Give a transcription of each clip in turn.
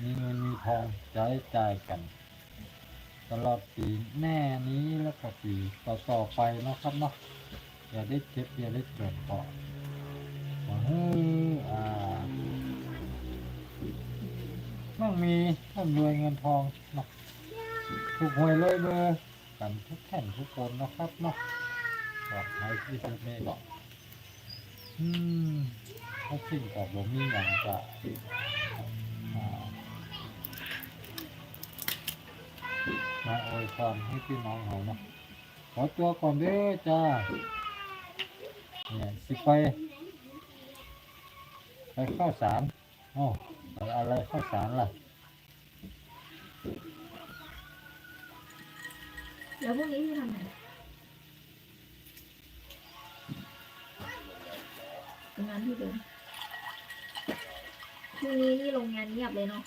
มีเงินมีทองใช้จ่ายกัน ตลอดปีแน่นี้แล้วก็ปีต่อๆไปนะครับเนาะอย่าได้เจ็บอย่าได้เกิดก่อนขอให้อ่าต้องมีต้องรวยเงินทองเนาะถูกหวยเลยเบอร์กันทุกแท่นทุกคนนะครับเนาะก็ให้ที่สุดนี่ก็อืมถ้าสิ่งกับบ่มีอย่างจะ มาอวยพรให้พี่น้องเขาเนาะขอตัวก่อนเด้อจ้าเนี่ยสิไป ไปข้าวสารโอ้อะไรข้าวสารล่ะ แล้วพรุ่งนี้จะทำไหนทำงานที่เดิมพรุ่งนี้นี่โรงงานเงียบเลยเนาะ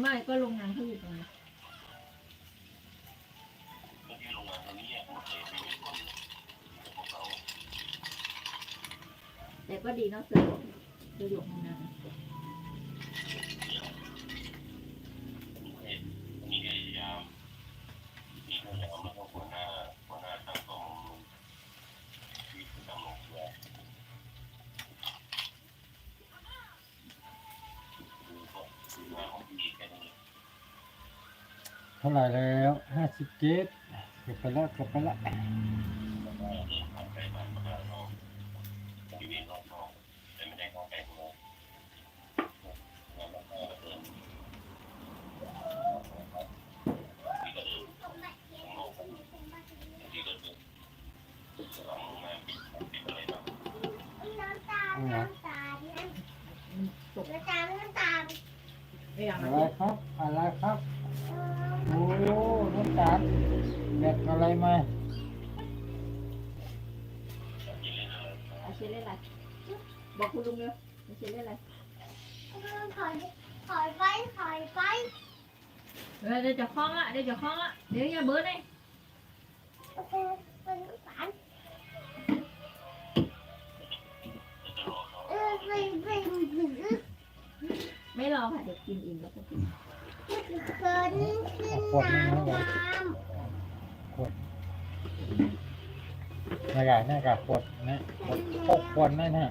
ไม่ก็โรงงานเขาอยู่ตรงนี้แต่ก็ดีเนาะสะดวกสะดวกทำงาน เท่าไหร่แล้วห้าสิบเจ็ดเก็บไปแล้วเก็บไปแล้วเอาเหรอตก ไอ้ยังอะไรครับอะไรครับโอ้น้ำตาลแบกอะไรมาอาเชนเล่นอะไรบอกคุณลุงเร็วอาเชนเล่นอะไรเออเดี๋ยวจะคล้องละเดี๋ยวจะคล้องละเดี๋ยวอย่าเบิร์ดเลยไม่ รอค่ะเดี๋ยวกินอิ่มแล้วก็กินหน้ากากหน้ากากขวดนะขวดพกขวดนั่นฮะ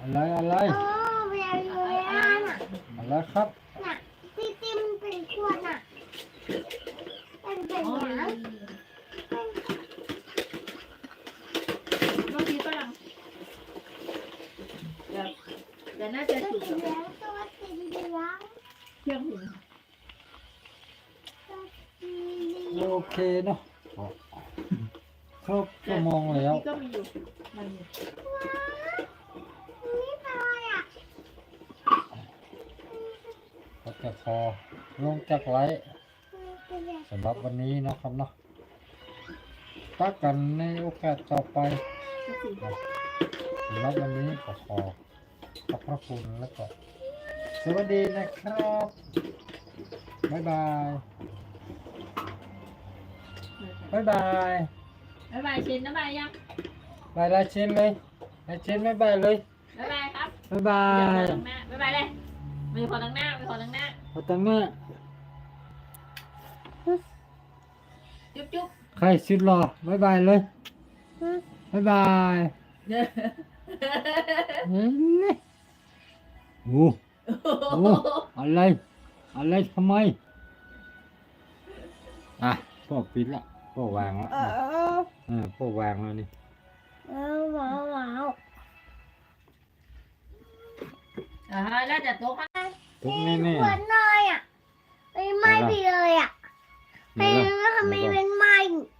อะไรอะไรอะไรครับอ๋อเมื่อกี้ฝรั่งเดี๋ยวเดี๋ยวน่าจะถูกเที่ยงถึงโอเคเนาะครบชั่วโมงแล้ว นี่ก็มีอยู่มันอยู่ก็ จะพอลงจากไลฟ์สำหรับวันนี้นะครับเนาะปักกันในโอกาสต่อไปสำหรับวันนี้ขอขอขอบพระคุณแล้วก็สวัสดีนะครับ บ๊ายบาย บ๊ายบาย บ๊ายบายเชนบ๊ายบายยังบายลายเชนเลยลายเชนบ๊ายบายเลย บ๊ายบายครับ บ๊ายบายวยพอตั้งหน้าบ๊ายบายเลยมีพอตั้งหน้ามีพอตั้งหน้า พอตังแม่จุ๊บจุ๊บใครสุดรอบ๊ายบายเลยบ๊ายบายเด้อเห็นไหมโอ้โหอะไร อะไรทำไม อะพ่อปิดละพ่อวางละเออพ่อวางแล้วนี่อ่าแล้วจะโต๊ะข้าง ทุกแน่แน่ขวดหน่อยอะไม่ไหม้ไปเลยอะๆไม่เดี๋ยวก่อนรู้ทำไมเป็นไหม้เ